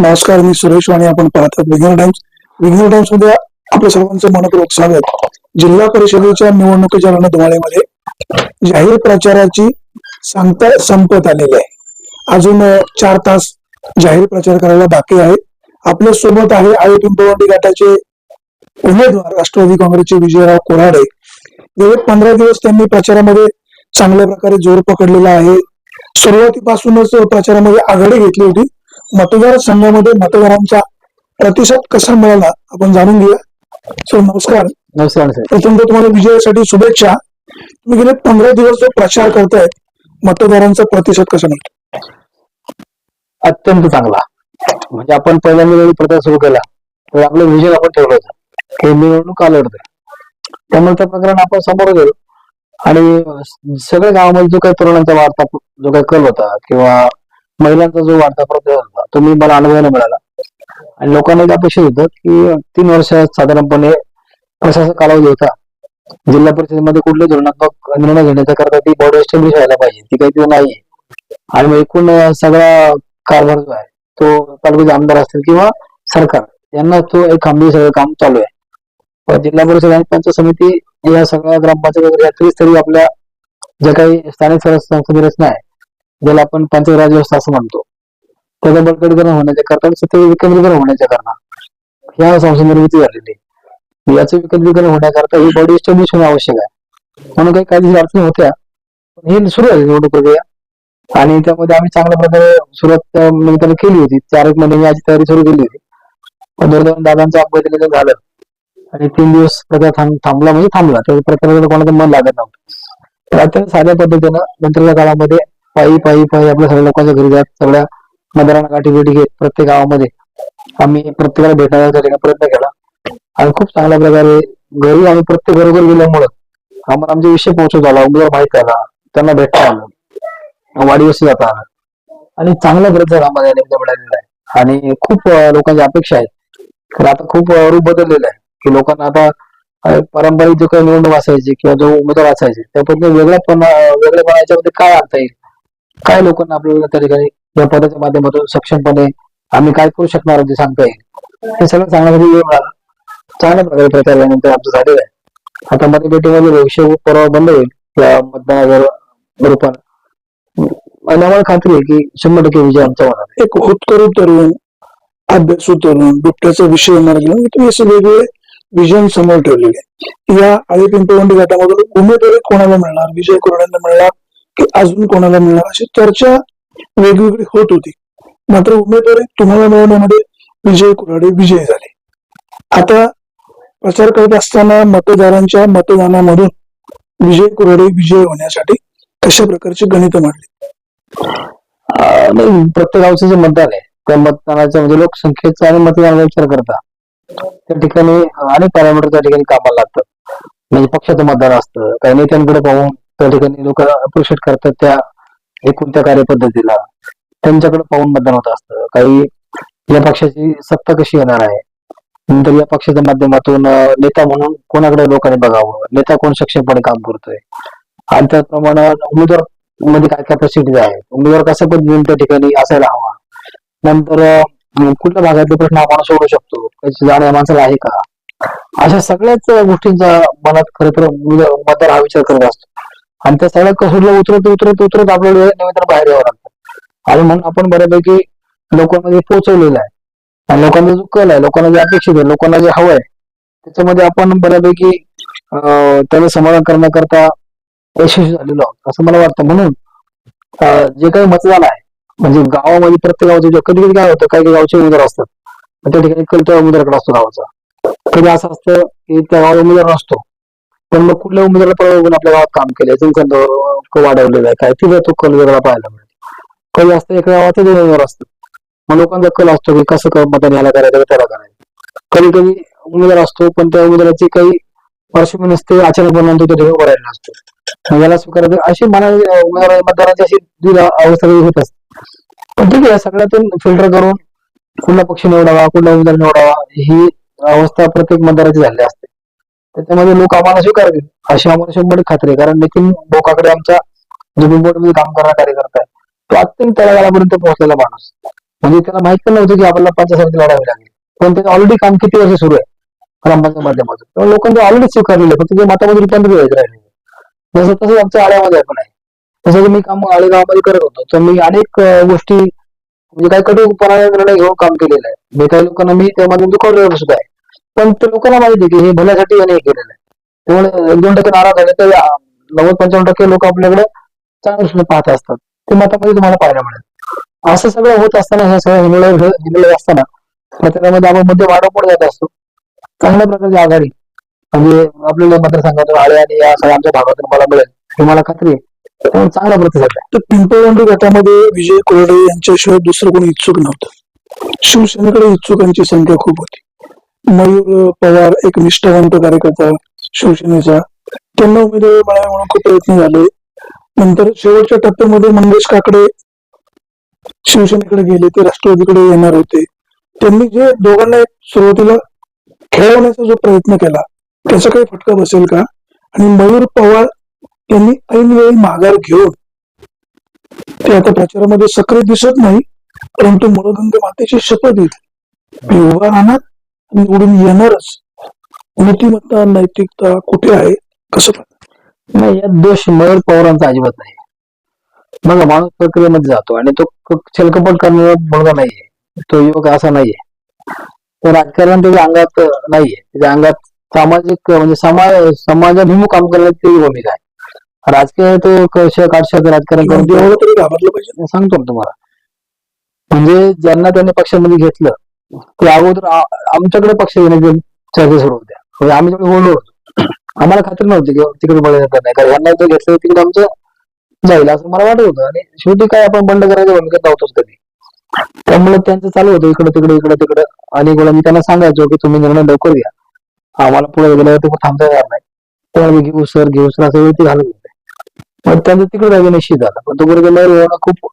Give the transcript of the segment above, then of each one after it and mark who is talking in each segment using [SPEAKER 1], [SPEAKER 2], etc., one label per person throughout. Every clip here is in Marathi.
[SPEAKER 1] नमस्कार मी सुरेश वाणी. आपण पाहतात विघ्न टाइम्स. विघ्न टाइम्समध्ये आपल्या सर्वांचं मनपूर्वक स्वागत. जिल्हा परिषदेच्या निवडणुकीच्या रणधुमाळीमध्ये जाहीर प्रचाराची सांगता संपत आलेली आहे. अजून चार तास जाहीर प्रचार करायला बाकी आहे. आपल्यासोबत आहे आळी पिंपवंडी गटाचे उमेदवार राष्ट्रवादी काँग्रेसचे विजयराव कोराडे. गेले पंधरा दिवस त्यांनी प्रचारामध्ये चांगल्या प्रकारे जोर पकडलेला आहे. सुरुवातीपासूनच प्रचारामध्ये आघाडी घेतली होती. मतदार संघामध्ये मतदारांचा प्रतिसाद कसा मिळाला आपण जाणून घेऊया. सर नमस्कार.
[SPEAKER 2] नमस्कार सर
[SPEAKER 1] प्रथम तुम्हाला विजयासाठी शुभेच्छा. तुम्ही गेले पंधरा दिवस जो प्रचार करतायत मतदारांचा प्रतिसाद कसा मिळतो
[SPEAKER 2] अत्यंत चांगला. म्हणजे आपण पहिल्यांदा जरी प्रचार सुरू केला तर आपलं विजन आपण ठेवलं होतं. की निवडणूक लढतोय त्यामुळे त्या प्रकरण आपण समोर गेलो. आणि सगळ्या गावामध्ये जो काही तरुणांचा वाढता जो काही कल होता किंवा महिलांचा जो वाढता प्रकार होता तो मी मला अनुभवायला मिळाला. आणि लोकांना एक अपेक्षित होतं की तीन वर्षात साधारणपणे प्रशासन कालावधी होता. जिल्हा परिषदेमध्ये कुठले धोरणात्मक निर्णय घेण्याच्या करता ती बॉडी एस्टॅब्लिश व्हायला पाहिजे ती काही तिथं नाहीये. आणि मग एकूण सगळा कारभार जो आहे तो तालुक्याचे आमदार असतील किंवा सरकार यांना तो एक खांबी सगळं काम चालू आहे. पण जिल्हा परिषद आणि पंचायत समिती या सगळ्या ग्रामपंचायत वगैरे या त्रिस्तरीय आपल्या ज्या काही स्थानिक स्वराज्य संस्थेची रचना आहे ज्याला आपण पंचायत राज व्यवस्था असं म्हणतो. त्याचं बळकटीकरण होण्याच्या करता ते विकेंद्रीकरण होण्याच्या करता ह्या संस्था निर्मिती झालेली याचं विकेंद्रीकरण होण्याकरता ही बॉडी एस्टॅब्लिश होणं आवश्यक आहे. म्हणून काही काळजी अडचणी होत्या पण ही सुरू झाली निवडणूक प्रक्रिया. आणि त्यामध्ये आम्ही चांगल्या प्रकारे सुरुवात म्हणजे निमित्ताने केली होती. चार एक महिने याची तयारी सुरू केली होती. पण दोन दादांचं अपघात निधन झालं. आणि तीन दिवस प्रकार थांब थांबला म्हणजे थांबला. त्या प्रकारे कोणाचं मन लागत नव्हतं. तर अत्यंत साध्या पद्धतीनं नंतरच्या काळामध्ये पायी पायी पायी आपल्या सगळ्या लोकांच्या घरी जात सगळ्या मतदारांना गाठी भेटी घेत प्रत्येक गावामध्ये. आम्ही प्रत्येकाला भेटण्याचा त्या प्रयत्न केला. आणि खूप चांगल्या प्रकारे घरी आम्ही प्रत्येक घरोघर गेल्यामुळं आम्हाला आमचे विषय पोहोचत आला उमेदवार माहीत आला त्यांना भेटता आलं वाढीवस्ती जाता आलं. आणि चांगला प्रचार आम्हाला या निमित्त मिळालेला आहे. आणि खूप लोकांची अपेक्षा आहे. तर आता खूप रूप बदललेलं आहे. की लोकांना आता पारंपरिक जो काही निवडणूक असायची किंवा जो उमेदवार असायचे त्या पद्धतीने वेगळ्यापणा वेगळेपणा याच्यामध्ये काय आणता येईल? काय लोकांना आपल्याला त्या ठिकाणी या पदाच्या माध्यमातून सक्षमपणे आम्ही काय करू शकणार आहोत ते सांगता येईल हे सगळं सांगण्यासाठी वेळ मिळाला. चांगल्या प्रकारे प्रचार झाल्यानंतर आमचं झालेलं आहे. आता मतपेटीमध्ये भविष्य परवा बंद होईल या मतदानाच्या रूपानं. आणि आम्हाला खात्री आहे की शंभर टक्के विजय आमचा होणार
[SPEAKER 1] एक होतकरू तरुण अभ्यासू तरुण बिबट्याचा विषय मार्ग घेऊन तुम्ही असे वेगवेगळे विजन समोर ठेवलेले या आळी पिंपळवंडी गटामधून उमेदवारी कोणाला मिळणार विजय कोरड्यांना मिळणार की अजून कोणाला मिळणार? अशी चर्चा वेगवेगळी होत होती. मात्र उमेदवारी तुम्हाला मिळवण्यामध्ये विजय कुराडे विजयी झाले. आता प्रचार करत असताना मतदारांच्या मतदानामधून विजय कुराडे विजय होण्यासाठी कशा प्रकारची गणित मांडली?
[SPEAKER 2] नाही प्रत्येक गावचं जे मतदान आहे त्या मतदानाच्या म्हणजे लोकसंख्येचा आणि मतदानाचा विचार करता. त्या ठिकाणी अनेक पॅरामीटर त्या ठिकाणी कामाला लागतात. म्हणजे पक्षाचं मतदान असतं काही नेत्यांकडे पाहून त्या ठिकाणी लोक अप्रिशिएट करतात त्या एकूण त्या कार्यपद्धतीला. त्यांच्याकडे पाहून मतदान होत असतं. काही या पक्षाची सत्ता कशी येणार आहे? नंतर या पक्षाच्या माध्यमातून नेता म्हणून कोणाकडे लोकांनी बघावं? नेता कोण सक्षमपणे काम करतोय? आणि त्याचप्रमाणे उमेदवारमध्ये काय कॅपॅसिटी आहे? उमेदवार कशा पद्धतीने त्या ठिकाणी असायला हवा? नंतर कुठल्या भागातले प्रश्न आपण सोडू शकतो? त्याची जाण या माणसाला आहे का? अशा सगळ्याच गोष्टींचा मनात खरं तर मतदार हा विचार करत असतो. आणि त्या सगळ्या कसोडीला उतरत उतरत उतरत आपल्याला निवेदन बाहेर यावं लागतं. आणि म्हणून आपण बऱ्यापैकी लोकांमध्ये पोहोचवलेलं आहे आणि लोकांचा जो कल आहे लोकांना जे अपेक्षित आहे लोकांना जे हवं आहे त्याच्यामध्ये आपण बऱ्यापैकी अं, त्याला समाधान करण्याकरता यशस्वी झालेलो आहोत असं मला वाटतं. म्हणून जे काही मतदान आहे म्हणजे गावामध्ये प्रत्येक गावाचं जे- कधी कधी काय होतं काही काही गावचे उमेदवार असतात. त्या ठिकाणी कल त्या उमेदवाराकडे असतो गावाचा. कधी असं असतं की त्या गावाचा उमेदवार नसतो. पण मग कुठल्या उमेदवाराला पळवून आपल्या गावात काम केलंय? त्यांचं वाढवलेलं आहे काय? तिला तो कल वेगळा पाहायला मिळतो कल असतं एका गावात दोन उमेदवार असतात मग लोकांचा कल असतो की कसं क- मतदान याला करायचं त्याला करायचं. कधी कधी उमेदवार असतो पण त्या उमेदवाराची काही पार्श्वभूमी नसते अचानक बनवतो तो ठिकाणी उभं असतो. याला स्वीकारायचं अशी मला उमेदवार मतदारांची अशी द्विधा अवस्था होत असते. पण ठीक आहे सगळ्यातून फिल्टर करून कुठला पक्ष निवडावा कुठला उमेदवार निवडावा ही अवस्था प्रत्येक मतदाराची झालेली असते. त्याच्यामध्ये लोक आम्हाला स्वीकारतील. अशी आम्हाला शंभर खात्री आहे. कारण नितीन बोकाकडे आमच्या जो मध्ये काम करणारा कार्यकर्ता आहे तो अत्यंत तळागाळापर्यंत पोहोचलेला माणूस म्हणजे त्याला माहीत पण नव्हतं की आपल्याला पंचायत लढावी लागेल. पण त्याचं ऑलरेडी काम किती वर्ष सुरू आहे? ग्रामपंचायत माध्यमातून. तेव्हा लोकांनी ऑलरेडी स्वीकारलेलं फक्त ते मतामध्ये रूपांतर व्हायचं राहिले जसं तसं आमच्या आळ्यामध्ये पण आहे. तसं मी काम आळेगावामध्ये करत होतो तर मी अनेक गोष्टी म्हणजे काही कटुपणाने निर्णय घेऊन काम केलेलं आहे. मी काही लोकांना मी त्यामध्ये दुखवलेलं सुद्धा आहे. पण ते लोकांना माहिती आहे की हे भल्यासाठी याने हे केलेलं आहे. त्यामुळे एक दोन टक्के नाराज झाले तर नव्वद पंचावन्न टक्के लोक आपल्याकडे चांगल्या सुद्धा पाहत असतात. ते मतामध्ये तुम्हाला पाहायला मिळेल. असं सगळं होत असताना हे सगळं हिंगळ हिंगळ असताना प्रचारामध्ये आपण मध्ये वाढवपड जात असतो. चांगल्या प्रकारची आघाडी. म्हणजे आपल्याला मतदारसंघातून आळे आणि या सगळ्या आमच्या भागातून मला मिळेल. हे मला खात्री आहे. त्यामुळे चांगला प्रतिसाद आहे.
[SPEAKER 1] तर पिंपळवंडी गटामध्ये विजय कोरडे यांच्याशिवाय दुसरं कोणी इच्छुक नव्हतं. शिवसेनेकडे इच्छुकांची संख्या खूप होती. मयूर पवार एक निष्ठावंत कार्यकर्ता शिवसेनेचा. त्यांना उमेदवारी मिळावी म्हणून खूप प्रयत्न झाले. नंतर शेवटच्या टप्प्यामध्ये मंगेश काकडे शिवसेनेकडे गेले ते राष्ट्रवादीकडे येणार होते. त्यांनी जे दोघांना सुरुवातीला खेळवण्याचा जो प्रयत्न केला त्याचा काही फटका बसेल का? आणि मयूर पवार यांनी ऐनवेळी माघार घेऊन ते आता प्रचारामध्ये सक्रिय दिसत नाही परंतु मुळगंगे मातेची शपथ घेतली मी उभा राहणार निवडून येणारच. नीतिमत्ता नैतिकता कुठे आहे? कसं?
[SPEAKER 2] नाही यात दोष मयूर पवारांचा अजिबात नाही. बघा माणूस प्रक्रियेमध्ये जातो आणि तो छलकपट करणारा मुलगा नाहीये. तो युवक असा नाहीये. तो राजकारण त्याच्या अंगात नाहीये. त्याच्या अंगात सामाजिक म्हणजे समाज समाजाभिमुख काम करण्याची त्याची भूमिका आहे. राजकीय तो कश काटशाचं राजकारण करून तो-
[SPEAKER 1] देवाला तरी घाबरलं पाहिजे.
[SPEAKER 2] मी सांगतो ना तुम्हाला. म्हणजे ज्यांना त्यांनी पक्षामध्ये घेतलं ते अगोदर आमच्याकडे पक्ष येण्याची चर्चा सुरू होत्या म्हणजे आम्ही जेवढे बोललो होतो. आम्हाला खात्री नव्हती की तिकडे बळ येणार नाही. कारण यांना जर घेतलं तिकडे आमचं जाईल असं मला वाटत होतं. आणि शेवटी काय आपण बंड करायचं भूमिकेत नव्हतोच कधी. त्यामुळे त्यांचं चालू होतं इकडे तिकडे इकडे तिकडे. आणि वेळा मी त्यांना सांगायचो की तुम्ही निर्णय लवकर घ्या. आम्हाला पुढे गेल्यावर तुम्ही थांबता येणार नाही. त्यामुळे घेऊ सर घेऊ सर असं वेळ ते घालत होते. मग त्यांचं तिकडे जागे निश्चित झालं. पण तो गेल्यावर खूप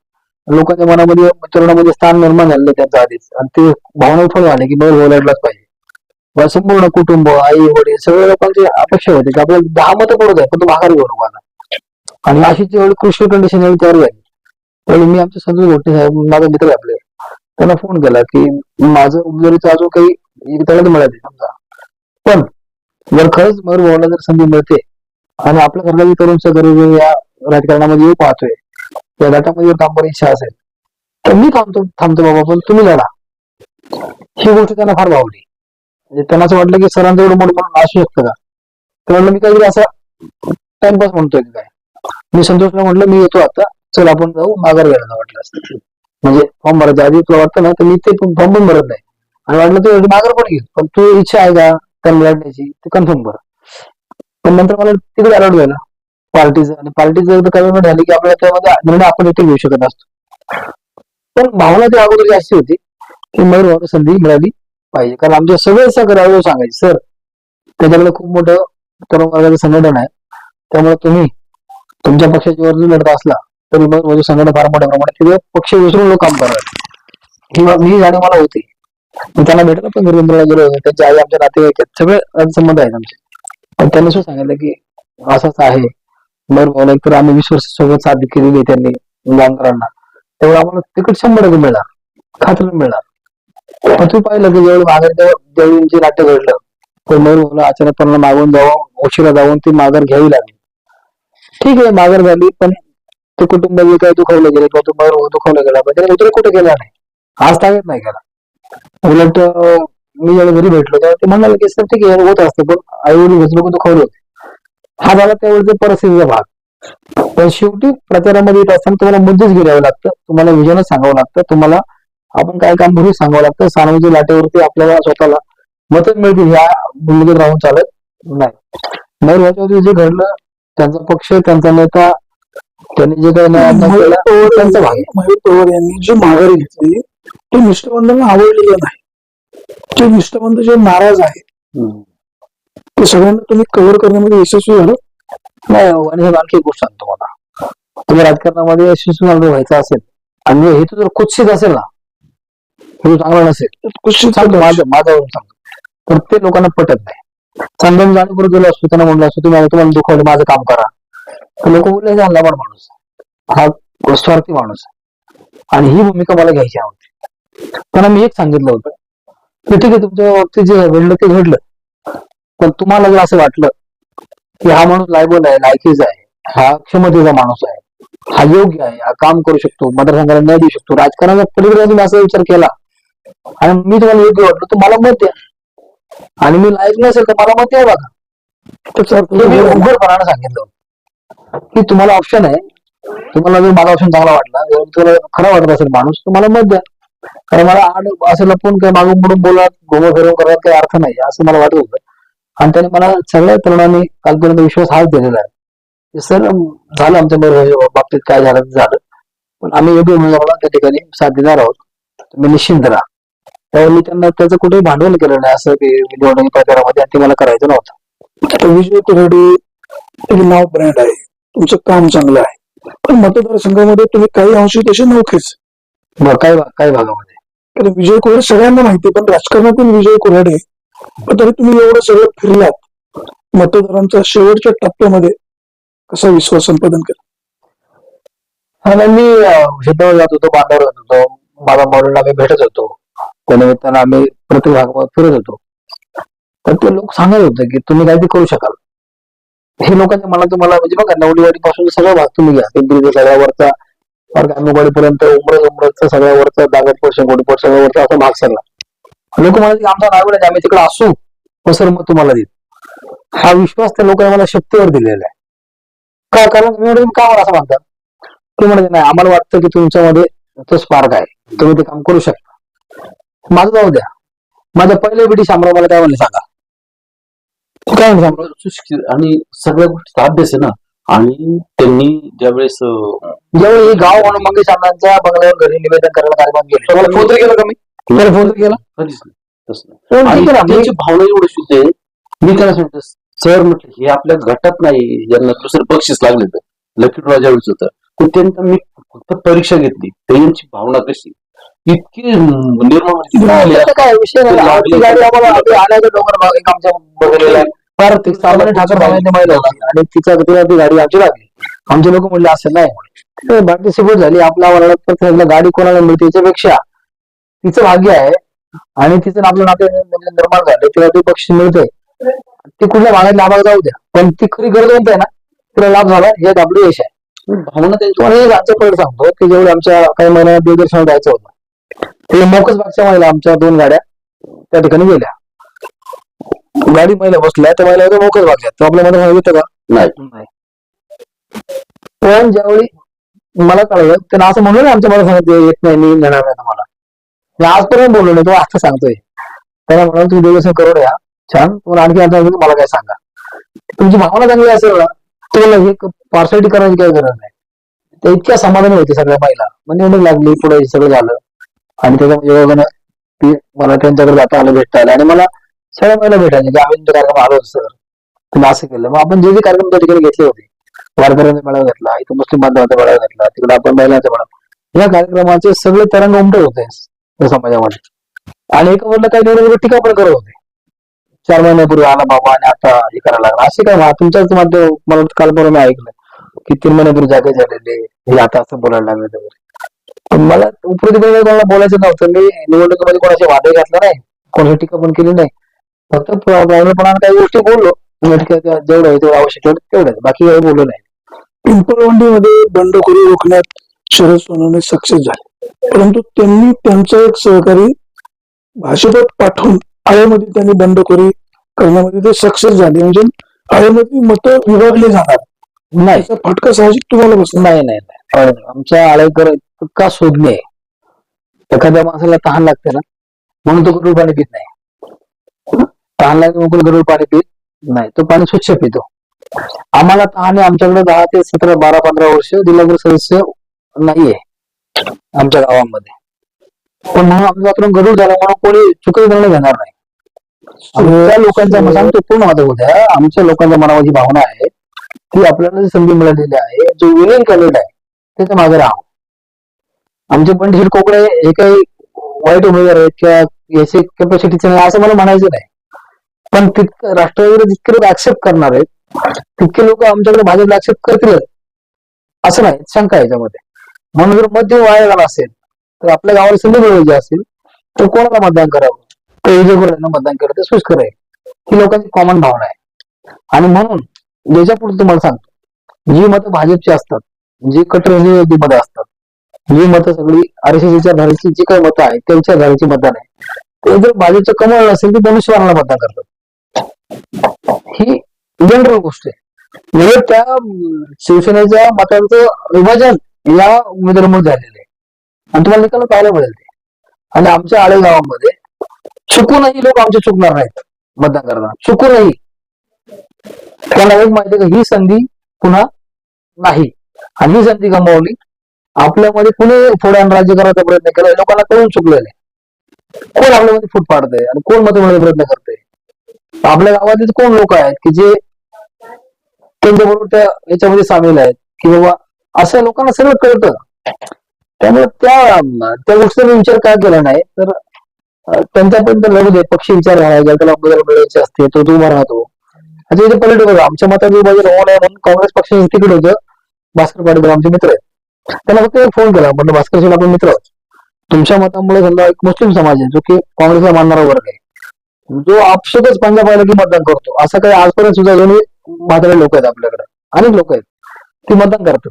[SPEAKER 2] लोकांच्या मनामध्ये तरुणामध्ये स्थान निर्माण झालेलं त्यांचं आधीच. आणि ते भावना फळ आले की बैल ओलाडलाच पाहिजे. संपूर्ण कुटुंब आई वडील सगळ्या लोकांची अपेक्षा होती की आपल्याला दहा मतं पडत आहे पण तो माघार घेऊ नको आता आणि अशी जेवढी कृषी कंडिशन एवढी तयार झाली. त्यावेळी मी आमचे संतोष गोटे साहेब माझा मित्र आपले त्यांना फोन केला की माझं उमेदवारीचं अजून काही त्याला मिळाले समजा. पण जर खरंच मयूर भावाला जर संधी मिळते आणि आपल्या जे तरुण सगळे या राजकारणामध्ये येऊ पाहतोय या गटामध्ये जर काम करायची इच्छा असेल तर मी थांबतो थांबतो बाबा पण तुम्ही लढा ही गोष्ट त्यांना फार भावली. म्हणजे त्यांना असं वाटलं की सरांचं एवढं मोठं म्हणून असू शकतं का? तर म्हणलं मी काहीतरी असं टाइमपास म्हणतोय काय? मी संतोषला म्हटलं मी येतो आता. चल आपण जाऊ. माघार घ्यायला वाटलं असतं. म्हणजे फॉर्म भरायच्या आधी तुला वाटतं ना तर मी ते फॉर्म पण भरत नाही. आणि वाटलं तू माघार पण घेईल. पण तू इच्छा आहे का? त्यांना लढण्याची ते कन्फर्म कर. पण नंतर मला तिकडे अलर्ट झालं पार्टीचं आणि पार्टीचं एकदा कमिटमेंट झाली की आपल्याला त्यामध्ये निर्णय आपण एकटे घेऊ शकत असतो पण भावना त्या अगोदर अशी होती की मयूर संधी मिळाली पाहिजे. कारण आमच्या सगळे सहकार्यावर सांगायचे सर त्याच्याकडे खूप मोठं तरुण संघटन आहे. त्यामुळे तुम्ही तुमच्या पक्षाची वर लढत असला तरी मग माझं संघटन फार मोठ्या प्रमाणात तिथे पक्ष विसरून लोक काम करणार ही मी जाणीव मला होती. मी त्यांना भेटलं पण गुरुंद्रला गेलो होतो. त्यांच्या आई आमच्या नातेवाईक आहेत. सगळे संबंध आहेत आमचे. पण त्यांनी सुद्धा सांगितलं की असंच आहे. बरोबर तर आम्ही वीस वर्ष सोबत साथ केलेली आहे त्यांनी गावकरांना तेवढं आम्हाला तिकट शंभर टक्के मिळणार खात्री मिळणार. पण तुम्ही पाहिलं की जेवढं माघार ज्यावेळी जे नाट्य घडलं तर मयूर अचानक त्यांना मागून जावं उशिरा जाऊन ती माघार घ्यावी लागली. ठीक आहे माघार झाली पण ते कुटुंब जे काही दुखवलं गेलं किंवा तो मयूर दुखवलं गेला पण त्याला कुठे गेला नाही. आज तागत नाही गेला. उलट मी ज्यावेळी घरी भेटलो तेव्हा ते म्हणाले की सर ठीक आहे होत असतं पण आईवडील वडील लोक दुखवले होते. हा झाला त्यावेळेचा परिस्थितीचा भाग पण शेवटी प्रचारामध्ये येत असताना तुम्हाला मुद्देच गिरावं लागतं. तुम्हाला विजनच सांगावं लागतं. तुम्हाला आपण काय काम भरून सांगावं लागतं. सानवीच्या लाटेवरती आपल्याला स्वतःला मतच मिळतील ह्या भूमिकेत राहून चालत नाही. मयूर भाऊच्या जे घडलं त्यांचा पक्ष त्यांचा नेता त्यांनी जे काही त्यांचा भाग
[SPEAKER 1] मयूर पवार यांनी जी माघारी घेतली ते निष्ठावंतांना आवडलेलं नाही. ते निष्ठावंत जे नाराज आहेत. ते सगळ्यांना तुम्ही कव्हर करण्यामध्ये यशस्वी झालं.
[SPEAKER 2] नाही हो, आणि हे आणखी एक गोष्ट सांगतो मला तुम्ही राजकारणामध्ये यशस्वी झालं व्हायचं असेल आणि जर हेतू जर कुत्सित असेल ना हेतू चांगला नसेल.
[SPEAKER 1] कुठची
[SPEAKER 2] सांगतो माझं माझ्यावरून सांगतो. तर ते लोकांना पटत नाही. संगम जाणीवपूर्वक गेलो असतो त्यांना म्हणलं असतो तुम्ही तुम्हाला दुखवलं माझं काम करा. तर लोक बोलले हा लबाड माणूस हा स्वार्थी माणूस आणि ही भूमिका मला घ्यायची नव्हती त्यांना मी एक सांगितलं होतं. की ठीक आहे तुमच्या बाबतीत जे घडलं ते घडलं पण तुम्हाला जर असं वाटलं की हा माणूस लायबल आहे लायकीचा आहे हा क्षमतेचा माणूस आहे हा योग्य आहे हा काम करू शकतो मतदारसंघाला न्याय देऊ शकतो राजकारणाचा पलीकडे तुम्ही असा विचार केला आणि मी तुम्हाला योग्य वाटलो तर मला मत द्या. आणि मी लायक नसेल तर मला मत द्या बघा. तर मी उघडपणाने सांगितलं. की तुम्हाला ऑप्शन आहे. तुम्हाला जर माझा ऑप्शन चांगला वाटला जर तुला खरा वाटत असेल माणूस तर मला मत द्या. कारण मला आड असं लपून काही मागून म्हणून बोलत घुमो फिरवून करण्यात काही अर्थ नाही असं मला वाटत होतं. आणि त्याने मला सगळ्या तरुणांनी कालपर्यंत विश्वास हाच दिलेला आहे. सर झालं आमच्या बरोबर बाबतीत काय झालं झालं. पण आम्ही योग्य उमेदवाराला त्या ठिकाणी साथ देणार आहोत. तुम्ही निश्चिंत राहा. त्यावेळी मी त्यांना त्याचं कुठेही भांडवल केलं नाही. असं की निवडणुकी प्रचारामध्ये आणि ते मला करायचं नव्हतं.
[SPEAKER 1] विजय कुऱ्हाडे एक नाव ब्रँड आहे. तुमचं काम चांगलं आहे. पण मतदारसंघामध्ये तुम्ही काही अंशी तसे
[SPEAKER 2] बरं काही काही भागामध्ये?
[SPEAKER 1] कारण विजय कुऱ्हाडे सगळ्यांना माहिती पण राजकारणातील विजय कुऱ्हाडे तरी तुम्ही एवढं सगळं फिरलात मतदारांचा शेवटच्या टप्प्यामध्ये कसा विश्वास संपादन केला?
[SPEAKER 2] हा नाही, मी शेतावर जात होतो बांधावर जात होतो. माझा मॉडेल आम्ही भेटत होतो. त्यानिमित्तानं आम्ही प्रत्येक भागात फिरत होतो. तर ते लोक सांगत होते की तुम्ही काहीतरी करू शकाल. हे लोकांच्या मनात तुम्हाला म्हणजे बघा नवडीवाडी पासून सगळा भाग तुम्ही घ्या. पिंपरीचा सगळ्यावरचा पर्यंत उमरत उमरतचा सगळ्यावरचा वरचा दागतपूर शेंगोडीपूर असा भाग सगळा. लोक म्हणत की आमचा नाव आहे आम्ही तिकडे असू सर मग तुम्हाला देईल हा विश्वास त्या लोकांनी मला शक्तीवर दिलेला आहे. का? कारण मी म्हणतो, का मला असं म्हणतात ते म्हणते नाही आम्हाला वाटतं की तुमच्यामध्ये तो स्पार्क आहे. तुम्ही ते काम करू शकता. माझं जाऊ द्या. माझ्या पहिल्या पिढी शामराव मला काय म्हणले सांगा. काय
[SPEAKER 3] सुशिक्षित आणि सगळ्या गोष्टीचा अभ्यास आहे ना? आणि त्यांनी ज्यावेळेस
[SPEAKER 2] ज्यावेळी हे गाव म्हणून मंगेश अण्णांच्या बंगल्यावर घरी निवेदन करायला कार्यक्रम तरी केला का मी? तुम्हाला फोन तरी केला?
[SPEAKER 3] कधीच नाही. तसं नाही.
[SPEAKER 2] फोन
[SPEAKER 3] आणि
[SPEAKER 2] केला. मी.
[SPEAKER 3] त्यांची भावना एवढी शुद्ध आहे मी त्याला सांगतो सर म्हटलं हे आपल्या घटात नाही ज्यांना दुसरं बक्षीस लागले तर लकी ड्रॉ ज्यावेळेस होतं त्यांना मी फक्त परीक्षा घेतली. त्यांची भावना कशी? इतकी अं, निर्मळ ती
[SPEAKER 2] नाही,
[SPEAKER 3] लागली.
[SPEAKER 2] त्याचं काय विषय नाही. आमची गाडी आम्हाला आणायचं डोंगर भाग एक आमच्या बघलेला आहे. फार ते सामान्य ठाकर होती. आणि तिचा तिला ती गाडी आमची लागली. आमचे लोक म्हणले असं नाही. बाकी सपोर्ट झाली आपल्या वराडात तर त्यांना गाडी कोणाला मिळते याच्यापेक्षा तिचं भाग्य आहे. आणि तिचं आपलं नाते निर्माण झालं तिला ते बक्षीस मिळतंय ती कुठल्या भागात लाभाला जाऊ द्या. पण ती खरी गरजवंत आहे ना तिला लाभ झाला हे आपलं यश आहे.
[SPEAKER 3] भावना त्यांची
[SPEAKER 2] आजचं पहिले सांगतो की जेवढे आमच्या काही महिन्यात दूरदर्शनावर जायचं होतं. ते मोकच मागच्या महिला आमच्या दोन गाड्या त्या ठिकाणी गेल्या. गाडी महिला बसल्या त्या महिला मोकच मागच्या. तो आपल्या मध्ये येतं का?
[SPEAKER 3] नाही.
[SPEAKER 2] पण ज्यावेळी मला कळलं त्यांना असं म्हणलं ना आमच्या मला सांगितलं येत नाही मी नेणार नाही तुम्हाला. आजपर्यंत बोललो नाही तो आता सांगतोय. त्याला म्हणाल तुम्ही देवदर्शन करू या छान. तुम्हाला आणखी आता मला काय सांगा? तुमची भावना चांगली असेल ना तुम्हाला हे पार्सलिटी करायची काही गरज नाही. ते इतक्या समाधानी होते सगळ्या महिला म्हणजे निवडणूक लागली पुढे सगळं झालं. आणि त्याच्या योगानं ती मला त्यांच्याकडे जाता आलं भेटता आलं. आणि मला सगळ्या महिला भेटायचे की आम्ही तुमच्या कार्यक्रम आलो सर. तुम्ही असं केलं. मग आपण जे जे कार्यक्रम त्या ठिकाणी घेतले होते वारकऱ्यांचा मेळावा घेतला इथं मुस्लिम बांधवांचा मेळावा घेतला तिकडे आपण महिलांचा मेळावा. या कार्यक्रमाचे सगळे तरंग उमटत होते. समाजामध्ये. आणि एका वरला काही निवडणूक टीका पण करत होते. चार महिन्यापूर्वी आला बाबा आणि आता हे करायला लागला. असे काय तुमच्याच माध्यम मला कालपर्यंत काल परवा मी ऐकलं की तीन महिन्यापूर्वी जागे झालेले हे आता असं बोलायला लागले वगैरे. पण मला उपरोधिक कोणाला बोलायचं नव्हतं. मी निवडणुकीमध्ये कोणाचे वादे घातला नाही कोणाची टीका पण केली नाही. फक्त प्रामाणिकपणाने काही गोष्टी बोललो. म्हणजे जेवढं आहे तेवढं आवश्यक तेवढं तेवढंच बाकी काही बोललो नाही.
[SPEAKER 1] पिंपळवंडीमध्ये बंडखोरी रोखण्यात शरद सोनवणे सक्सेस झाले. परंतु त्यांनी त्यांचा एक सहकारी भाषेपत पाठवून आळेमध्ये त्यांनी बंडखोरी करण्यामध्ये ते सक्सेस झाले. म्हणजे आळेमधली मतं विभागली जाणार.
[SPEAKER 2] नाही.
[SPEAKER 1] फटका साहजिक तुम्हाला बसला.
[SPEAKER 2] नाही नाही आमच्या आळेकर का शोधणे एखाद्या माणसाला तहान लागते ना म्हणून तो गडूळ पाणी पित नाही. तहान लागते म्हणून गडूळ पाणी पित नाही. तो पाणी स्वच्छ पितो. आम्हाला तहान आमच्याकडे दहा ते सतरा बारा पंधरा वर्ष जिल्हा सदस्य नाहीये. आमच्या गावामध्ये. पण म्हणून आमचा आपण गडूळ झालं म्हणून कोणी चुकीचा निर्णय घेणार नाही. आमच्या लोकांच्या सांगतो पूर्ण माझं होत्या आमच्या लोकांच्या मनामध्ये भावना आहे ती आपल्याला जी संधी मिळालेली आहे जो विलीन केलेला आहे त्याच्यामागे राहा. आमचे पंडित कोकडे हे काही वाईट उमेदवार आहेत किंवा याचे कॅपॅसिटीचे नाही असं मला म्हणायचं नाही. पण तितकं राष्ट्रवादीला जितके लोक ऍक्सेप्ट करणार आहेत तितके लोक आमच्याकडे भाजपला ऍक्सेप्ट करतील. असं नाही शंका याच्यामध्ये. म्हणून जर मध्य वाया झाला असेल तर आपल्या गावाला संधी मिळवायची असेल तर कोणाला मतदान करावं? तर विजयपुरांना मतदान केलं तर सुस्कर आहे. ही लोकांची कॉमन भावना आहे. आणि म्हणून याच्यापुढे तुम्हाला सांगतो जी मतं भाजपची असतात जी कट्टरमध्ये असतात जी मतं सगळी आरएसएसच्या धारेची जी काही मतं आहेत त्यांच्या धारेची मतदान आहे. ते जर भाजपचं कमळ असेल तर धनुष्यबाणाला मतदान करतात. ही जनरल गोष्ट आहे. म्हणजे त्या शिवसेनेच्या मतांचं विभाजन या उमेदवारामुळे झालेले आहे. आणि तुम्हाला निकाल पाहायला मिळेल ते. आणि आमच्या आळे गावामध्ये चुकूनही लोक आमचे चुकणार नाहीत मतदान करणार चुकूनही. त्यांना एक माहिती का ही संधी पुन्हा नाही. आणि ही संधी गमावली. आपल्यामध्ये कुणी फोड्यान राज्य करायचा प्रयत्न केला लोकांना कळून चुकलेलं आहे. कोण आपल्यामध्ये फूट पाडतंय आणि कोण मत प्रयत्न करतंय? आपल्या गावातील कोण लोक आहेत की जे त्यांच्याबरोबर त्या याच्यामध्ये सामील आहेत की बाबा अशा लोकांना सगळं कळतं. त्यामुळे त्या त्या गोष्टीचा विचार काय केला नाही? तर त्यांच्यापर्यंत लढू दे पक्षी विचार राहायला त्याला उमेदवार मिळवायचे असते तो तो उभा राहतो. आता इथे पलट बघा आमच्या मतात विभाजन रोहन आहे म्हणून काँग्रेस पक्षाचे तिकडे होतं भास्कर पाटील आमचे मित्र आहेत. त्यांना फक्त एक फोन केला म्हणलं भास्कर शेठ आपण मित्र आहोत. तुमच्या मतामुळे समजा एक मुस्लिम समाज आहे जो की काँग्रेसला मानणारा वर्ग आहे. जो आपशकच पंजाब पाहिला की मतदान करतो. असं काही आजपर्यंत सुद्धा दोन्ही म्हातारे लोक आहेत आपल्याकडे. अनेक लोक आहेत. ते मतदान करतात.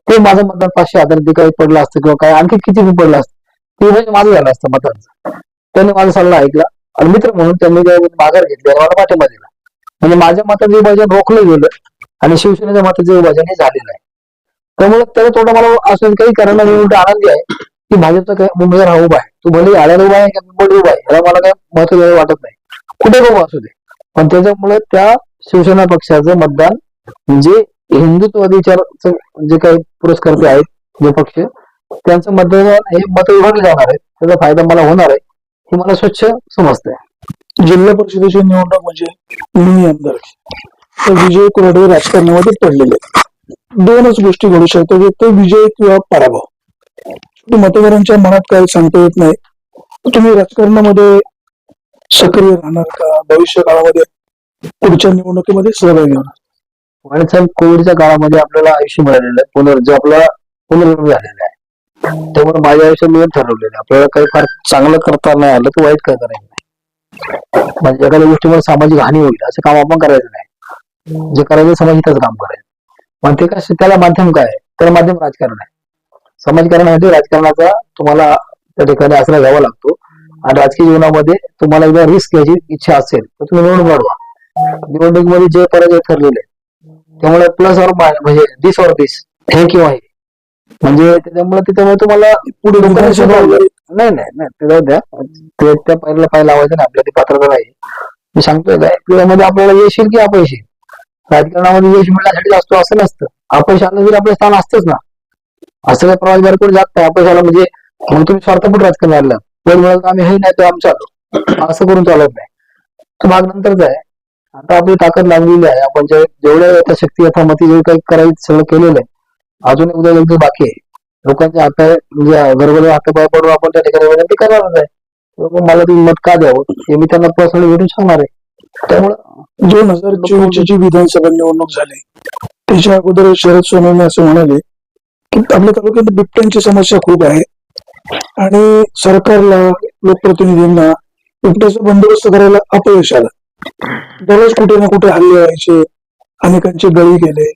[SPEAKER 2] ते माझं मतदान पाचशे हजार काही पडलं असतं किंवा काय आणखी किती बी पडलं असतं ते म्हणजे माझं झालं असतं मतदानचं त्यांनी माझा सल्ला ऐकला. आणि मित्र म्हणून त्यांनी म्हणजे माघार घेतली आणि मला पाठिंबा दिला. म्हणजे माझ्या मताचं विभाजन रोखलं गेलं आणि शिवसेनेच्या मताचं विभाजन हे झालेलं आहे. त्यामुळे त्याला थोडं मला असं काही करायला मी उलट आनंदी आहे की भाजपचा काय उमेदवार हा उभा आहे. तू भले आळ्याला उभा आहे का उभा आहे याला मला काही महत्त्व वाटत नाही. कुठे उभा असू दे. पण त्याच्यामुळे त्या शिवसेना पक्षाचं मतदान म्हणजे हिंदुत्ववादी विचार जे काही पुरस्कर्ते आहेत जे पक्ष त्यांचं मतदान हे मत विभागले जाणार आहे. त्याचा फायदा मला होणार आहे हे मला स्वच्छ समजतंय.
[SPEAKER 1] जिल्हा परिषदेची निवडणूक म्हणजे मी आमदार. तर विजय कुरडे राजकारणामध्ये पडलेले दोनच गोष्टी घडू शकतात. एक तर विजय किंवा पराभव. मतदारांच्या मनात काय सांगता येत नाही. तुम्ही राजकारणामध्ये सक्रिय राहणार का? भविष्य काळामध्ये पुढच्या निवडणुकीमध्ये सहभागी होणार.
[SPEAKER 2] आणि साहेब कोविडच्या काळामध्ये आपल्याला आयुष्य मिळालेलं आहे. पुनर्ज आपला पुनर्जन्म झालेला आहे. त्यामुळे माझ्या आयुष्यात मी ठरवलेलं आहे. आपल्याला काही फार चांगलं करता नाही आलं तर वाईट काय करायचं नाही म्हणजे एखाद्या गोष्टीमुळे सामाजिक हानी होईल असं काम आपण करायचं नाही. जे करायचं समाजातच काम करायचं. पण ते काय त्याला माध्यम काय आहे? माध्यम राजकारण आहे. समाजकारणासाठी राजकारणाचा तुम्हाला त्या ठिकाणी आसरा घ्यावा लागतो. आणि राजकीय जीवनामध्ये तुम्हाला एकदा रिस्क घ्यायची इच्छा असेल तर तुम्ही निवडणूक लढवा. निवडणुकीमध्ये जे करायचे ठरलेले त्यामुळे प्लस और म्हणजे दिस और दिस हे किंवा हे म्हणजे त्याच्यामुळे त्याच्यामुळे तुम्हाला
[SPEAKER 1] पुढे
[SPEAKER 2] नाही. नाही नाही ते जाऊ द्या. ते त्या पहिला पाहिला लावायचं ना. आपल्या ती पात्रता नाही मी सांगतोय काय त्यामध्ये आपल्याला यश येईल की अपयश येईल? राजकारणामध्ये यश मिळण्यासाठी असतो असं नसतं. अपयश आलं तरी आपलं स्थान असतंच ना. असं काय प्रवास कोणी जात नाही अपयशाला म्हणजे मग तुम्ही स्वार्थपट राजकारण आलं मिळालं तर आम्ही हे नाही तर आमचं आलो असं करून चालत नाही. तो भाग नंतरचा आहे. आता आपली ताकद लागलेली आहे. आपण जे जेवढ्या शक्ती यथामती जे काही करायचं सगळं केलेलं आहे अजून उद्या एक बाकी आहे. लोकांच्या हात म्हणजे गगरगडी हात पाय पडून आपण त्या ठिकाणी विनंती करणारच आहे मला ती मत का द्यावं? हे मी त्यांना पर्सनली भेटून सांगणार आहे. त्यामुळे
[SPEAKER 1] दोन हजार चोवीस जी विधानसभा निवडणूक झाली त्याच्या अगोदर शरद सोनवणे असं म्हणाले की आपल्या तालुक्यात बिबट्यांची समस्या खूप आहे आणि सरकारला लोकप्रतिनिधींना बिबट्याचा बंदोबस्त करायला अपयश आलं. दररोज कुठे ना कुठे हल्ले व्हायचे अनेकांचे बळी गेले.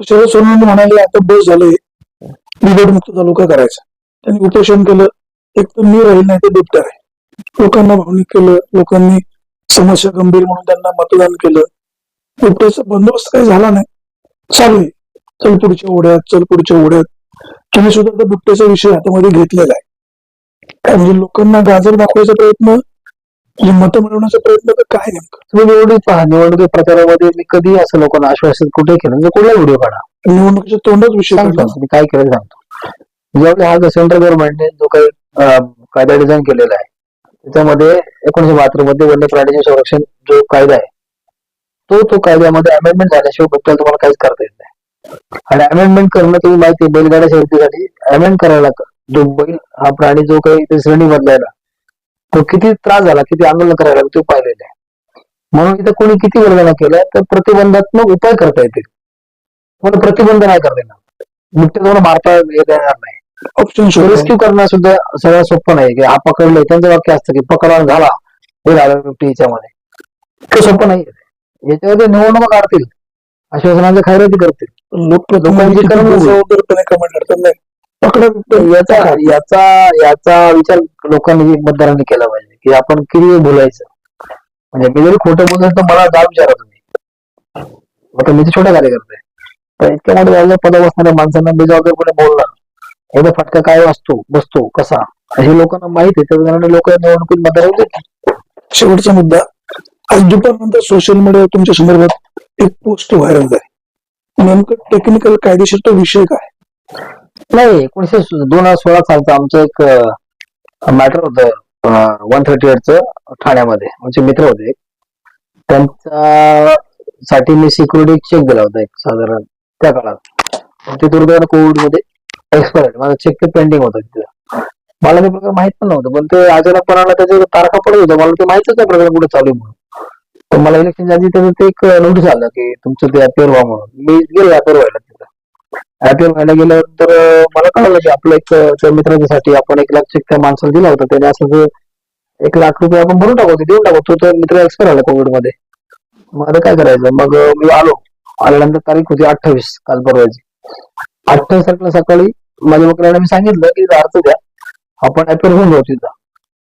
[SPEAKER 1] शरद सोनवणे म्हणाले आता बस झाले बिबटमुक्त तालुका करायचा. त्यांनी उपोषण केलं. एक तर मी राहील नाही तर बिबट्या राहील लोकांना भावनिक केलं. लोकांनी समस्या गंभीर म्हणून त्यांना मतदान केलं. बिबट्याचा बंदोबस्त काही झाला नाही. चालू आहे. चल पुढच्या ओढ्यात चल पुढच्या ओढ्यात. तुम्ही सुद्धा त्या बिबट्याचा विषय हातामध्ये घेतलेला आहे. म्हणजे लोकांना गाजर दाखवायचा प्रयत्न मतं मिळवण्याचा प्रयत्न तर काय नेमकं?
[SPEAKER 2] तुम्ही निवडणूक पहा निवडणुकी प्रचारामध्ये मी कधी असं लोकांना आश्वासन कुठे केलं म्हणजे कुठला व्हिडिओ काढा?
[SPEAKER 1] निवडणुकीच्या तोंडच विषय
[SPEAKER 2] सांगतो. मी काय केलं सांगतो. ज्यावेळी हा सेंट्रल गव्हर्नमेंटने जो काही कायदा डिझाईन केलेला आहे त्याच्यामध्ये एकोणीशे बहात्तरमध्ये वन्य प्राण्यांचे संरक्षण जो कायदा आहे तो तो कायद्यामध्ये अमेंडमेंट झाल्याशिवायबद्दल तुम्हाला काहीच करता येत नाही. आणि अमेंडमेंट करणं तुम्ही माहिती बैलगाड्या शर्यतीसाठी अमेंड करायला लागतं. जो बैल हा प्राणी जो काही श्रेणी बदलायला तो किती त्रास झाला किती आंदोलन करायला लागलं ते पाहिलेलं आहे. म्हणून इथं कोणी किती वर्णना केल्या तर प्रतिबंधात्मक उपाय करता येतील. पण प्रतिबंध नाही करता येणार बिबटे तुम्हाला मारता येणार नाही. रेस्क्यू करणं सुद्धा सगळं सोपं नाही की हा पकडले त्यांचं वाक्य असतं की पकडून झाला हे झालं याच्यामध्ये. ते सोपं नाही याच्यावर निवडणुका काढतील. आश्वासनांच्या खैराती करतील.
[SPEAKER 1] लोकप्रतिनिधी
[SPEAKER 2] लोकांची
[SPEAKER 1] कमेंट
[SPEAKER 2] पकडत याचा याचा याचा विचार लोकांनी मतदारांनी केला पाहिजे की आपण किती वेळ बोलायचं? म्हणजे मी जरी खोटं बोलत तर मला जाब विचारा तुम्ही आता मी तर छोटा कार्यकर्ता आहे. तर इतक्या मोठ्या जागेवर पदा असणाऱ्या माणसांना बेजबाबदारपणे बोलला एवढा फटका काय असतो बसतो कसा? हे लोकांना माहीत आहे. त्याप्रमाणे लोक निवडणुकीत मतदार होते
[SPEAKER 1] शेवटचा मुद्दा. आज दुपारनंतर सोशल मीडियावर तुमच्या संदर्भात एक पोस्ट व्हायरल झाली. नेमकं टेक्निकल कायदेशीर तो विषय काय?
[SPEAKER 2] नाही एकोणीशे दोन हजार सोळा सालचं आमचं एक मॅटर होतं वन थर्टी एटचं ठाण्यामध्ये. आमचे मित्र होते. त्यांच्या साठी मी सिक्युरिटी चेक दिला होता एक साधारण त्या काळात. ते दुर्दैवाने कोविडमध्ये एक्सपायर माझा चेक ते पेंडिंग होता तिथं. मला ते प्रकार माहीत पण नव्हतं पण ते अचानकपणाला त्याचे तारखा पडत होत्या. मला ते माहितच नाही प्रकार कुठे चालू आहे म्हणून. तर मला इलेक्शनच्या आधी त्याचं ते एक नोटीस आलं की तुमचं ते अपेअर व्हा म्हणून. मी गेलो अपेअर व्हायला तिथं. अपेअर व्हायला गेल्यानंतर मला कळलं की आपलं एक अं, आपण एक लाख चेक त्या माणसाला दिला होता. त्याने असं एक लाख रुपये आपण भरून टाकू देऊन टाकू तो तर मित्र एक्सपायर झाला कोविडमध्ये. मग आता काय करायचं? मग मी आलो. आल्यानंतर तारीख होती अठ्ठावीस काल परवाची. अठ्ठावीस तारखेला सकाळी माझ्या वकिलाने मी सांगितलं की इथं द्या. आपण अपेअर होऊन जाऊ तिथं.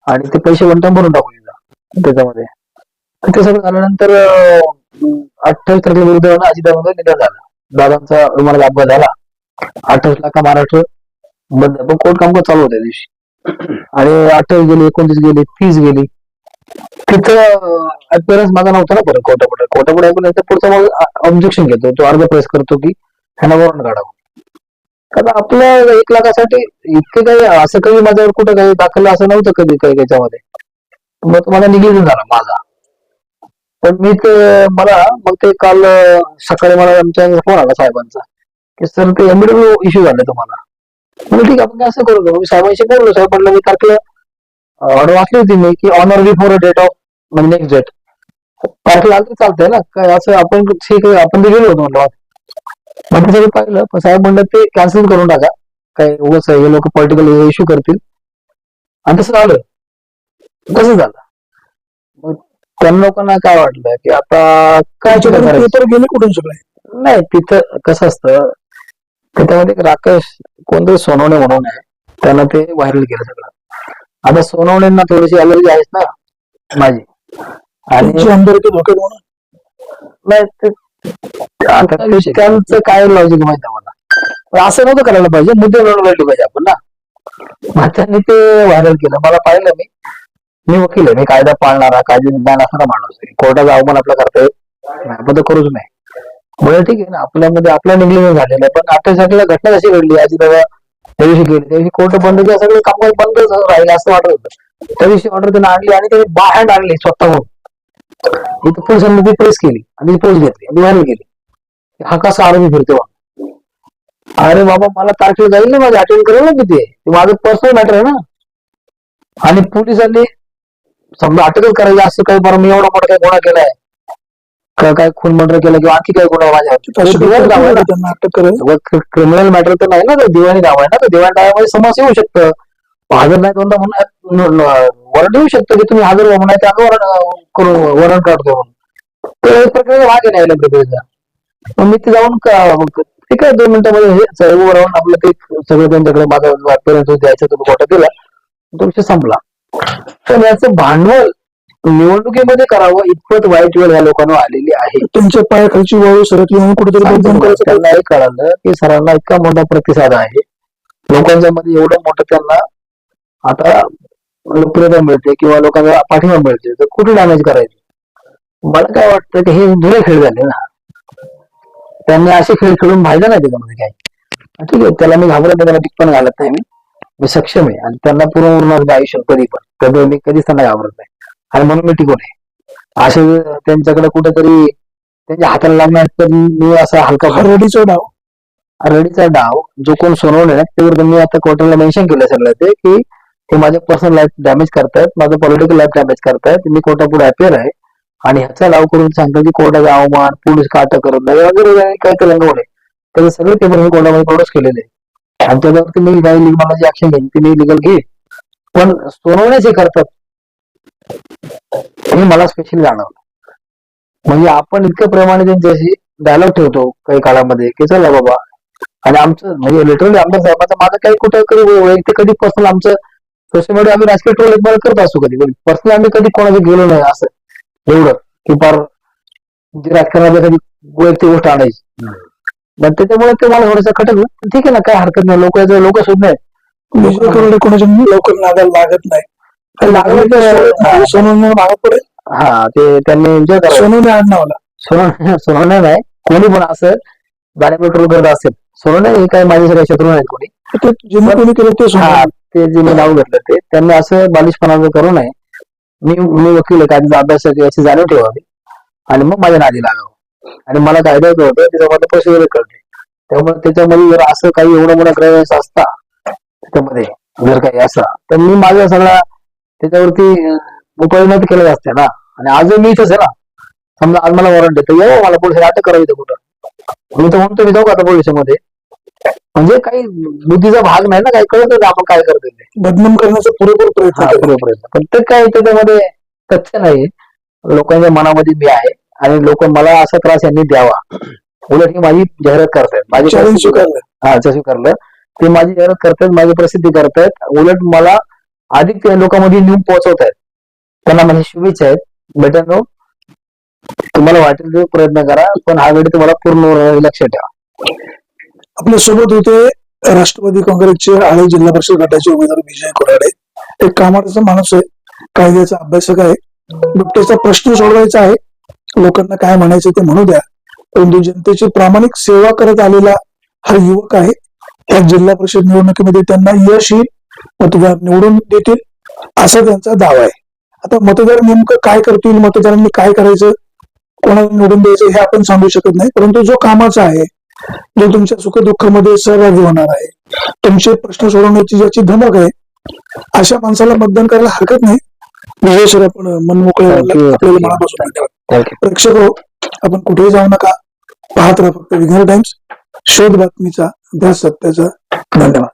[SPEAKER 2] आणि ते पैसे वन टाइम भरून टाकू तिथं त्याच्यामध्ये. ते सगळं झाल्यानंतर अठ्ठावीस तारखेला विरुद्ध अजितामध्ये निधन झालं. दादांचा रुमाला अपघात झाला. अठ्ठावीस लाखा महाराष्ट्र बंद पण कोर्ट कामकाज चालू होत्या त्या दिवशी? आणि अठ्ठावीस गेली एकोणतीस गेली तीस गेली. तिथं अपिअरन्स माझा नव्हता ना परत कोर्टापुढे कोर्टापुढे ऐकून याचा पुढचा मग ऑब्जेक्शन घेतो. तो अर्ज प्रेस करतो की ह्यांना वॉरंट काढावं. कारण आपल्या एक लाखासाठी इतके काही असं काही माझ्यावर कुठं काही दाखल असं नव्हतं कधी काही त्याच्यामध्ये. मग माझा निगेटिव्ह झाला माझा. पण मी ते मला मग ते काल सकाळी मला आमच्या फोन आला साहेबांचा. की सर ते एमडब्ल्यू इश्यू झाले तुम्हाला. म्हणजे ठीक आपण काय असं करू? मी साहेबांशी बोललो साहेब म्हटलं मी तारखेला ऑर्डर वाचली होती मी की ऑनर बिफोर डेट ऑफ म्हणजे नेक्स्ट डेट तारखेला आलं तर चालतंय ना. काय असं आपण ठीक आहे आपण ते गेलो होतो म्हटलं ते सगळं पाहिलं. पण साहेब म्हणलं ते कॅन्सल करून टाका. काय उगाच हे लोक पॉलिटिकल इश्यू करतील. आणि तसं झालं. कसं झालं. मग त्या लोकांना काय वाटलं की आता काय?
[SPEAKER 1] पेपर गेले कुठून सगळे?
[SPEAKER 2] नाही तिथं कसं असतं त्याच्यामध्ये एक राकेश कोणतरी सोनवणे म्हणून आहे. त्यानं ते व्हायरल केलं सगळं. आता सोनवणेंना थोडीशी अलर्जी आहेच ना माझी. आणि
[SPEAKER 1] धोक्यात
[SPEAKER 2] नाही ते- ते- त्यांचं काय लॉजिक माहिती आहे मला. पण असं नव्हतं करायला पाहिजे. मुद्दे लढले पाहिजे आपण ना. त्यांनी ते व्हायरल केलं. मला पाहिलं मी. मी वकील आहे. मी कायदा पाळणारा कायदे ज्ञान असणारा माणूस आहे. कोर्टाचा अवमान आपला करता येत आपण तर करूच नाही. बरं ठीक आहे ना. आपल्यामध्ये आपला निगलेजन झालेलं आहे. पण आता सगळ्या घटना कशी घडली? आजी बाबा त्या दिवशी गेली. त्या दिवशी कोर्ट बंद केलं. सगळे कामकाज बंद राहिले असं वाटत होतं. त्या दिवशी ऑर्डर त्यांनी आणली आणि त्यांनी बाय हँड आणली स्वतःहून. इथं पोलिसांनी ती प्रेस केली आणि पोच घेतली आणि व्हायरल गेली. हा कसा आरोपी फिरतो अरे बाबा मला तारखेला जाईल ना माझी अटेंड करेल ना किती? ते माझं पर्सनल मॅटर आहे ना. आणि पोलिसांनी समजा अटकच करायची असं काही बरं मी एवढा मोठा काही गुन्हा केलाय. काय खून मर्डर केलं किंवा आणखी काही गुन्हा माझ्या आहे
[SPEAKER 1] त्यांना अटक करेल.
[SPEAKER 2] क्रिमिनल मॅटर तर नाही ना ते दिवाणी नाव आहे ना. तर दिवाणी नावामध्ये समस्या येऊ शकतं. हजर नाही दोनदा म्हणून वॉरंट येऊ शकतं की तुम्ही हजर म्हणून त्यानं वॉरंट करू वॉरंट काढतो म्हणून. तर एक प्रकारे भाग आहे नाही प्रक्रियेचा मग मी ते जाऊन का- ठीक आहे दोन मिनिटांमध्ये हे सर्व राहून आपलं ते सगळं त्यांच्याकडे माझा पेरेंट्स द्यायचं तुम्ही कोटा दिला. तो विषय संपला. पण याचं भांडवल निवडणुकीमध्ये करावं इतपत वाईट वेळ या लोकांना आलेली आहे.
[SPEAKER 1] त्यांच्या पायाखालची वाळू सरकली म्हणून कुठेतरी
[SPEAKER 2] हे कळालं की सरांना इतका मोठा प्रतिसाद आहे. लोकांच्या मध्ये एवढं मोठं त्यांना आता लोकप्रियता मिळते किंवा लोकांना पाठिंबा मिळते तर कुठे डॅमेज करायचं? मला काय वाटतं की हे जुने खेळ झाले ना. त्यांनी असे खेळ खेळून पाहिजे नाही त्याच्यामध्ये काय ठीक आहे त्याला मी घाबरत नाही त्याला टिकपण घालत नाही मी. मी सक्षम आहे आणि त्यांना पूर्ण उरणार आयुष्य कधी पण कधी मी कधीच त्यांना घाबरत नाही. आणि म्हणून मी टिकून आहे. असे त्यांच्याकडे कुठेतरी त्यांच्या हाताला लागणार तर मी असा हलका
[SPEAKER 1] रेडीचा डाव.
[SPEAKER 2] रेडीचा डाव. जो कोण सोनवणे ना त्यावर त्यांनी आता कोर्टाला मेन्शन केलं सगळं ते की हे माझ्या पर्सनल लाईफ डॅमेज करतायत माझं पॉलिटिकल लाईफ डॅमेज करतायत मी कोर्टापुढे अपेअर आहे. आणि ह्याचा डाव करून सांगतात की कोर्टाचा अवमान पोलीस का अटक करत नाही वगैरे काय ते रंगवले त्याचे सगळे पेपर मी कोर्टामध्ये प्रोड्यूस केलेले आणि त्याच्यावरती मी काही मला जी ऍक्शन घेईन ती मी लिगल घेईन. पण सोनवण्याचे हे करतात. हे मला स्पेशली जाणवलं. म्हणजे आपण इतक्या प्रमाणे त्यांच्याशी डायलॉग ठेवतो काही काळामध्ये की चला बाबा. आणि आमचं म्हणजे लिटरली आमदार साहेबांचं माझं काही कुठं कधी वैयक्तिक कधी पर्सनल आमचं सोशल मीडिया आम्ही राजकीय ट्रोल एक करत असू कधी. पण पर्सनल आम्ही कधी कोणाचं गेलो नाही असं. एवढं. की फार जे राजकारणामध्ये कधी वैयक्तिक गोष्ट आणायची. मग त्याच्यामुळे ते मला थोडंसं खटक ठीक आहे ना काय हरकत नाही. लोक लोक शोध
[SPEAKER 1] कोणाच्या लवकर नादाला लागत नाही. सोनवणे भागात पडेल
[SPEAKER 2] हा ते त्यांनी एन्जॉय
[SPEAKER 1] आडनावला
[SPEAKER 2] सोनवणे नाही कोणी पण असं गाडी पेट्रोल करत असेल. सोनवणे हे काय माझे सगळे शत्रू नाहीत कोणी.
[SPEAKER 1] ते कोणी केलं ते
[SPEAKER 2] हा ते जे मी नाव घेतलं ते. त्यांनी असं बालिशपणाचं करू नये. मी मी वकील आहे कायद्याचा अभ्यास आहे, याची जाणीव ठेवावी आणि मग माझ्या नादी लागावं. आणि मला कायद्याचं होतं त्याच्यामध्ये पैसे वगैरे कळते त्यामुळे त्याच्यामध्ये जर असं काही एवढं मोठा ग्रॅव्हन्स असता त्याच्यामध्ये जर काही असं तर मी माझा सगळा त्याच्यावरती उपाययोजना तर केल्या असत्या ना. आणि आज मी इथंच आहे ना. समजा आज मला वॉरंट येतं येऊ मला पोलीस अटक करावी कुठं? मी तर म्हणतो मी जाऊ का आता पोलिसमध्ये म्हणजे काही बुद्धीचा भाग नाही ना काही कळत नाही आपण काय करतोय ते.
[SPEAKER 1] बदनाम करण्याचा पुरेपूर प्रयत्न केला
[SPEAKER 2] आहे. पण ते काय त्याच्यामध्ये तथ्य नाही लोकांच्या मनामध्ये मी आहे. आणि लोक मला असा त्रास यांनी द्यावा. उलट ही माझी जाहिरात करतायत. माझी
[SPEAKER 1] स्वीकारलं.
[SPEAKER 2] हा स्वीकारलं. ते माझी जाहिरात करतायत माझी प्रसिद्धी करतायत. उलट मला अधिक त्या लोकांमध्ये नेऊन पोहोचवत आहेत. त्यांना माझ्या शुभेच्छा आहेत. बेटांनो तुम्हाला वाटेल ते प्रयत्न करा पण हा वेळ तुम्हाला पूर्ण लक्ष ठेवा.
[SPEAKER 1] आपल्यासोबत होते राष्ट्रवादी काँग्रेसचे आळे जिल्हा परिषद गटाचे उमेदवार विजय कोराडे एक कामाचा माणूस आहे कायद्याचा अभ्यासक आहे. बिबट्याचा प्रश्न सोडवायचा आहे. लोकांना काय म्हणायचं ते म्हणू द्या. परंतु जनतेची प्रामाणिक सेवा करत आलेला हा युवक आहे. या जिल्हा परिषद निवडणुकीमध्ये त्यांना यश येईल. मतदार निवडून देतील असा त्यांचा दावा आहे. आता मतदार नेमकं काय करतील मतदारांनी काय करायचं कोणाला निवडून द्यायचं हे आपण सांगू शकत नाही. परंतु जो कामाचा आहे जो तुमच्या सुखदुःखामध्ये सहभागी होणार आहे तुमचे प्रश्न सोडवण्याची ज्याची धमक आहे अशा माणसाला मतदान करायला हरकत नाही. विजय आपण मनमोकळे. आपल्याला मनापासून प्रेक्षक हो आपण कुठेही जाऊ नका. पाहत राहा फक्त विघ्नर टाइम्स. शोध बातमीचा ध्यास सत्याचा. धन्यवाद.